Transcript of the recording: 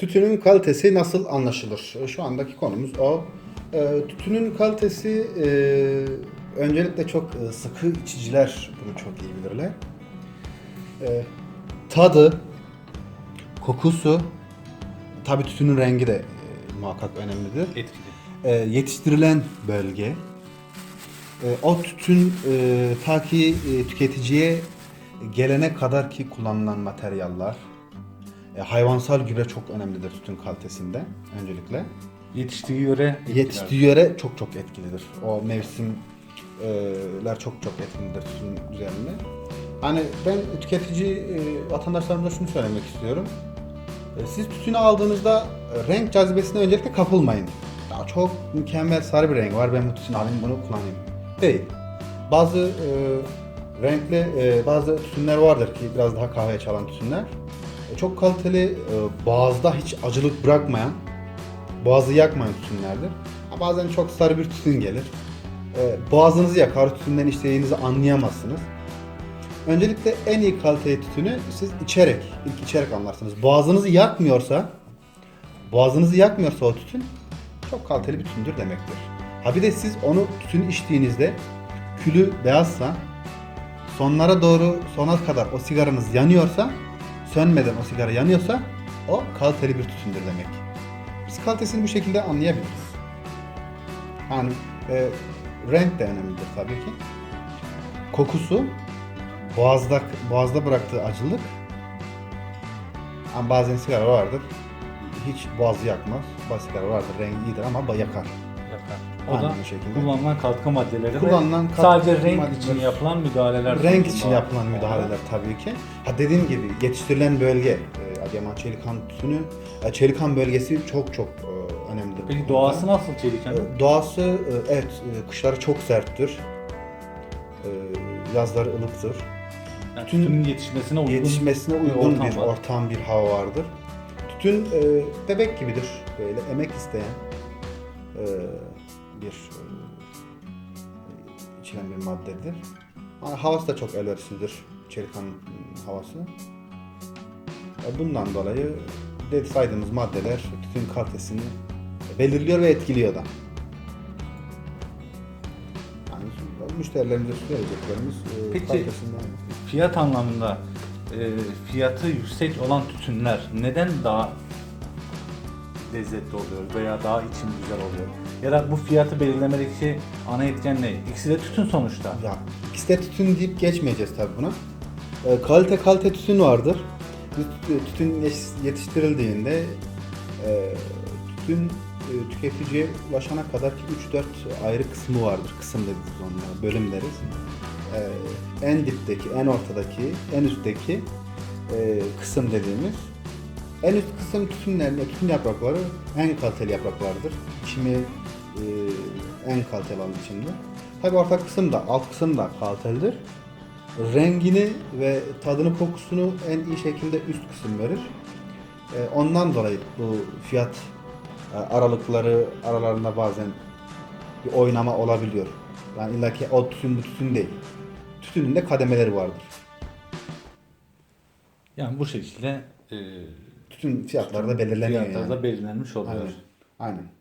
Tütünün kalitesi nasıl anlaşılır? Şu andaki konumuz o. E, Tütünün kalitesi e, öncelikle çok e, sıkı içiciler bunu çok iyi bilirler. E, Tadı, kokusu, tabii tütünün rengi de muhakkak önemlidir. Etkili. Yetiştirilen bölge, o tütün ta ki tüketiciye gelene kadar ki kullanılan materyaller, e, hayvansal gübre çok önemlidir tütün kalitesinde öncelikle. Yetiştiği yöre etkiler. Yetiştiği yöre çok çok etkilidir. O mevsimler çok çok etkilidir tütün üzerinde. Hani ben tüketici e, vatandaşlarımıza şunu söylemek istiyorum. E, Siz tütünü aldığınızda e, renk cazibesine öncelikle kapılmayın. Ya çok mükemmel sarı bir renk var ben bu tütünü alayım bunu kullanayım. Değil. Bazı e, renkli e, bazı tütünler vardır ki biraz daha kahve çalan tütünler. Çok kaliteli e, boğazda hiç acılık bırakmayan boğazı yakmayan tütünlerdir. Bazen çok sarı bir tütün gelir. E, boğazınızı yakar, tütünden içtiğinizi anlayamazsınız. Öncelikle en iyi kaliteli tütünü siz içerek, ilk içerek anlarsınız. Boğazınızı yakmıyorsa, boğazınızı yakmıyorsa o tütün çok kaliteli bir tütündür demektir. Ha bir de siz onu tütün içtiğinizde külü beyazsa, sonlara doğru sona kadar o sigaranız yanıyorsa, sönmeden o sigara yanıyorsa o kaliteli bir tütündür demek. Biz kalitesini bu şekilde anlayabiliriz. Yani e, renk de önemlidir tabii ki. Kokusu, boğazda boğazda bıraktığı acılık. Ama bazen sigara vardır. Hiç boğazı yakmaz. Bazı sigara vardır, rengi iyidir ama yakar. O da bu şekilde. kullanılan katkı maddeleri Kullanılan katkı sadece renk için yapılan müdahaleler. Renk için yapılan var. müdahaleler tabii ki. Ha dediğim gibi yetiştirilen bölge, e, Adıyaman Çelikan tütünü, e, Çelikan bölgesi çok çok e, önemlidir. Peki doğası nasıl çeliken? E, Doğası evet kışları çok serttir. Yazları ılıktır. Yani tütün- tütünün yetişmesine uygun Yetişmesine bir uygun ortam bir var. ortam, bir hava vardır. Tütün e, bebek gibidir. Böyle emek isteyen e, bir e, içilen bir maddedir. Ama havası da çok elverişlidir. Çelikan mm, havası. E, Bundan dolayı dedi saydığımız maddeler tütün kalitesini belirliyor ve etkiliyor da. Yani müşterilerimize söyleyeceklerimiz e, Peki, kalitesinden Fiyat anlamında e, fiyatı yüksek olan tütünler neden daha lezzetli oluyor veya daha içim güzel oluyor? Ya da bu fiyatı belirlemedeki ana etken ne? İkisi de tütün sonuçta. Ya ikisi de tütün deyip geçmeyeceğiz tabii buna. E, kalite kalite tütün vardır. Tütün yetiştirildiğinde e, tütün e, tüketiciye ulaşana kadar ki 3-4 ayrı kısmı vardır. Kısım deriz onlara, bölüm deriz. E, en dipteki, en ortadaki, en üstteki e, kısım dediğimiz. En üst kısım tütünlerin, tütün yaprakları en kaliteli yapraklardır. İçimi e, en kaliteli olan biçimde. Tabi orta kısım da, alt kısım da kalitelidir. Rengini ve tadını, kokusunu en iyi şekilde üst kısım verir. E, ondan dolayı bu fiyat e, aralıkları aralarında bazen bir oynama olabiliyor. Yani illaki o tütün bu tütün değil. Tütünün de kademeleri vardır. Yani bu şekilde e, Tütün fiyatları da belirleniyor fiyatlar yani. da belirlenmiş oluyor. Aynen. Aynen.